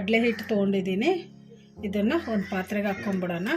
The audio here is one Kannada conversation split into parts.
ಕಡಲೆ ಹಿಟ್ಟು ತೊಗೊಂಡಿದ್ದೀನಿ. ಇದನ್ನು ಒಂದು ಪಾತ್ರೆಗೆ ಹಾಕ್ಕೊಂಬಿಡೋಣ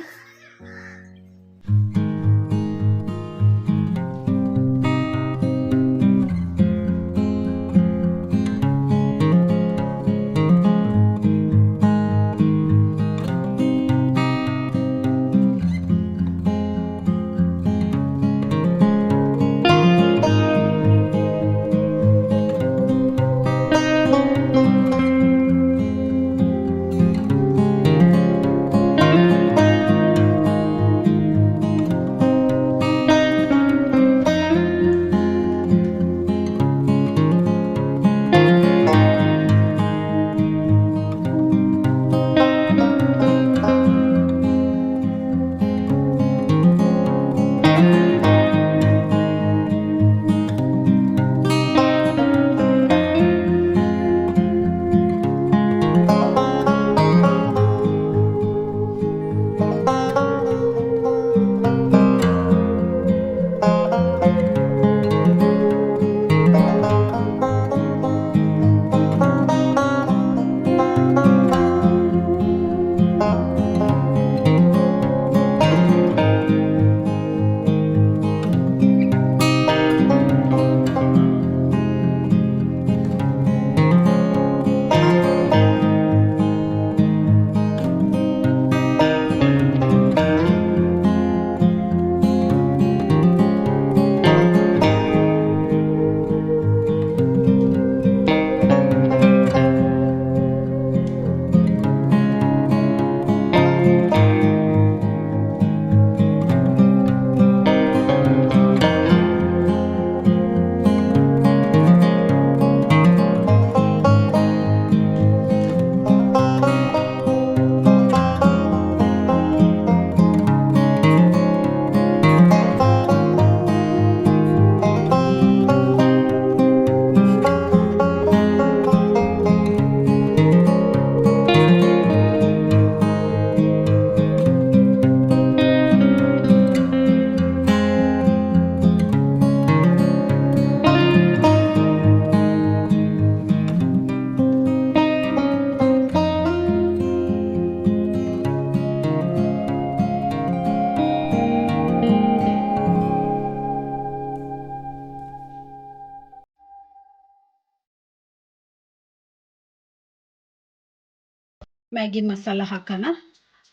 ಮ್ಯಾಗಿ ಮಸಾಲ ಹಾಕೋಣ.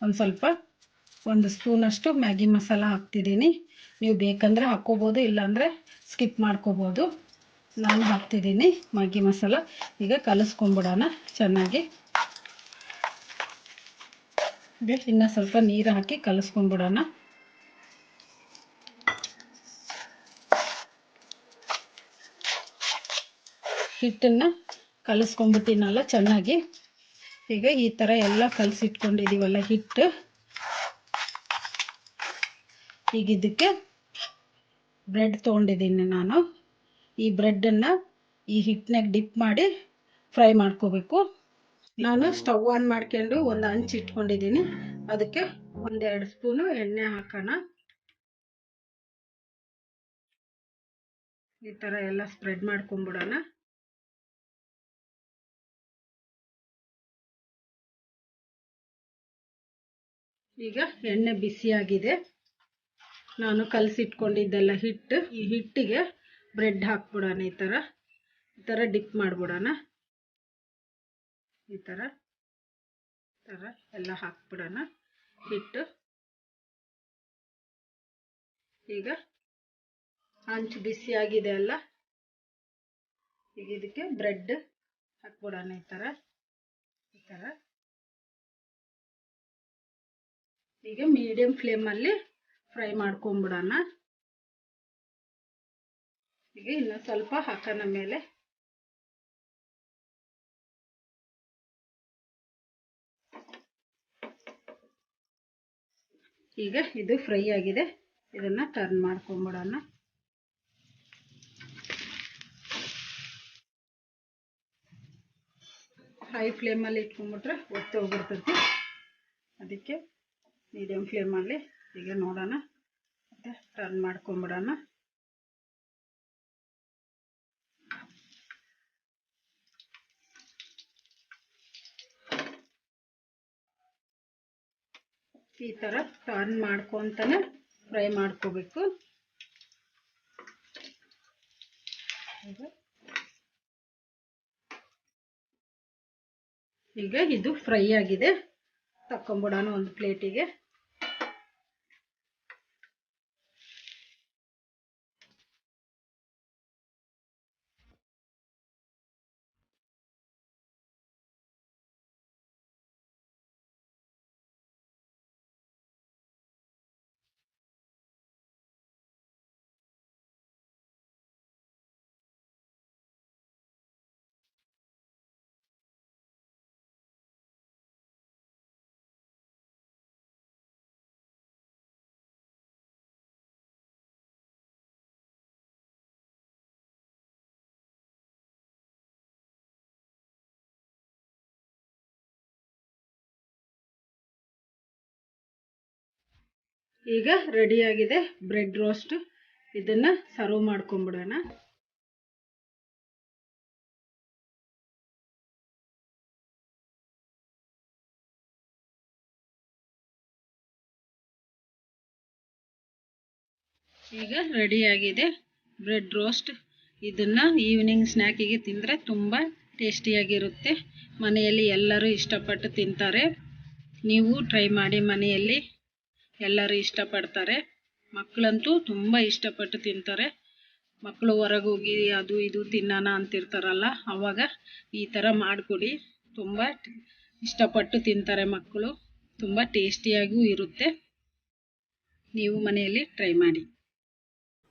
ಒಂದು ಸ್ವಲ್ಪ, ಒಂದು ಸ್ಪೂನಷ್ಟು ಮ್ಯಾಗಿ ಮಸಾಲ ಹಾಕ್ತಿದ್ದೀನಿ. ನೀವು ಬೇಕಂದರೆ ಹಾಕ್ಕೋಬೋದು ಇಲ್ಲಾಂದರೆ ಸ್ಕಿಪ್ ಮಾಡ್ಕೋಬೋದು. ನಾನು ಹಾಕ್ತಿದ್ದೀನಿ ಮ್ಯಾಗಿ ಮಸಾಲ. ಈಗ ಕಲಸ್ಕೊಂಬಿಡೋಣ ಚೆನ್ನಾಗಿ. ಇನ್ನು ಸ್ವಲ್ಪ ನೀರು ಹಾಕಿ ಕಲಸ್ಕೊಂಬಿಡೋಣ. ಹಿಟ್ಟನ್ನು ಕಲಿಸ್ಕೊಂಬಿಟ್ಟಿನಲ್ಲ ಚೆನ್ನಾಗಿ. ಈಗ ಈ ಥರ ಎಲ್ಲ ಕಲಸಿಟ್ಕೊಂಡಿದ್ದೀವಲ್ಲ ಹಿಟ್ಟು. ಈಗ ಇದಕ್ಕೆ ಬ್ರೆಡ್ ತೊಗೊಂಡಿದ್ದೀನಿ ನಾನು. ಈ ಬ್ರೆಡ್ಡನ್ನು ಈ ಹಿಟ್ಟಿನಾಗ ಡಿಪ್ ಮಾಡಿ ಫ್ರೈ ಮಾಡ್ಕೋಬೇಕು. ನಾನು ಸ್ಟವ್ ಆನ್ ಮಾಡ್ಕೊಂಡು ಒಂದು ಹಂಚು ಇಟ್ಕೊಂಡಿದ್ದೀನಿ. ಅದಕ್ಕೆ ಒಂದೆರಡು ಸ್ಪೂನು ಎಣ್ಣೆ ಹಾಕೋಣ. ಈ ಥರ ಎಲ್ಲ ಸ್ಪ್ರೆಡ್ ಮಾಡ್ಕೊಂಬಿಡೋಣ. ಈಗ ಎಣ್ಣೆ ಬಿಸಿಯಾಗಿದೆ. ನಾನು ಕಲಸಿಟ್ಕೊಂಡಿದ್ದೆಲ್ಲ ಹಿಟ್ಟು. ಈ ಹಿಟ್ಟಿಗೆ ಬ್ರೆಡ್ ಹಾಕ್ಬಿಡೋಣ ಈ ಥರ. ಈ ಥರ ಡಿಪ್ ಮಾಡಿಬಿಡೋಣ. ಈ ಥರ. ಥರ ಎಲ್ಲ ಹಾಕ್ಬಿಡೋಣ. ಹಿಟ್ಟು. ಈಗ ಹಂಚು ಬಿಸಿಯಾಗಿದೆ ಅಲ್ಲ. ಈಗ ಇದಕ್ಕೆ ಬ್ರೆಡ್ ಹಾಕ್ಬಿಡೋಣ ಈ ಥರ. ಈ ಥರ. ಈಗ ಮೀಡಿಯಂ ಫ್ಲೇಮಲ್ಲಿ ಫ್ರೈ ಮಾಡ್ಕೊಂಬಿಡೋಣ. ಈಗ ಇನ್ನು ಸ್ವಲ್ಪ ಹಾಕೋಣ ಮೇಲೆ. ಈಗ ಇದು ಫ್ರೈ ಆಗಿದೆ. ಇದನ್ನು ಟರ್ನ್ ಮಾಡ್ಕೊಂಬಿಡೋಣ. ಹೈ ಫ್ಲೇಮಲ್ಲಿ ಇಟ್ಕೊಂಡ್ಬಿಟ್ರೆ ಒತ್ತೋಗ್ಬಿಡ್ತೈತಿ. ಅದಕ್ಕೆ ಮೀಡಿಯಮ್ ಫ್ಲೇಮಲ್ಲಿ ಈಗ ನೋಡೋಣ. ಮತ್ತು ಟರ್ನ್ ಮಾಡ್ಕೊಂಬಿಡೋಣ. ಈ ಥರ ಟರ್ನ್ ಮಾಡ್ಕೊತಾನೆ ಫ್ರೈ ಮಾಡ್ಕೋಬೇಕು. ಈಗ ಇದು ಫ್ರೈ ಆಗಿದೆ. ತಕ್ಕೊಂಬಿಡೋಣ ಒಂದು ಪ್ಲೇಟಿಗೆ ಈಗ ರೆಡಿಯಾಗಿದೆ ಬ್ರೆಡ್ ರೋಸ್ಟ್ ಇದನ್ನು ಸರ್ವ್ ಮಾಡ್ಕೊಂಬಿಡೋಣ ಈಗ ರೆಡಿಯಾಗಿದೆ ಬ್ರೆಡ್ ರೋಸ್ಟ್ ಇದನ್ನು ಈವ್ನಿಂಗ್ ಸ್ನ್ಯಾಕಿಗೆ ತಿಂದರೆ ತುಂಬ ಟೇಸ್ಟಿಯಾಗಿರುತ್ತೆ ಮನೆಯಲ್ಲಿ ಎಲ್ಲರೂ ಇಷ್ಟಪಟ್ಟು ತಿಂತಾರೆ. ನೀವು ಟ್ರೈ ಮಾಡಿ ಮನೆಯಲ್ಲಿ. ಎಲ್ಲರೂ ಇಷ್ಟಪಡ್ತಾರೆ. ಮಕ್ಕಳಂತೂ ತುಂಬ ಇಷ್ಟಪಟ್ಟು ತಿಂತಾರೆ. ಮಕ್ಕಳು ಹೊರಗೋಗಿ ಅದು ಇದು ತಿನ್ನೋಣ ಅಂತಿರ್ತಾರಲ್ಲ, ಅವಾಗ ಈ ಥರ ಮಾಡಿಕೊಡಿ. ತುಂಬ ಇಷ್ಟಪಟ್ಟು ತಿಂತಾರೆ ಮಕ್ಕಳು. ತುಂಬ ಟೇಸ್ಟಿಯಾಗೂ ಇರುತ್ತೆ. ನೀವು ಮನೆಯಲ್ಲಿ ಟ್ರೈ ಮಾಡಿ.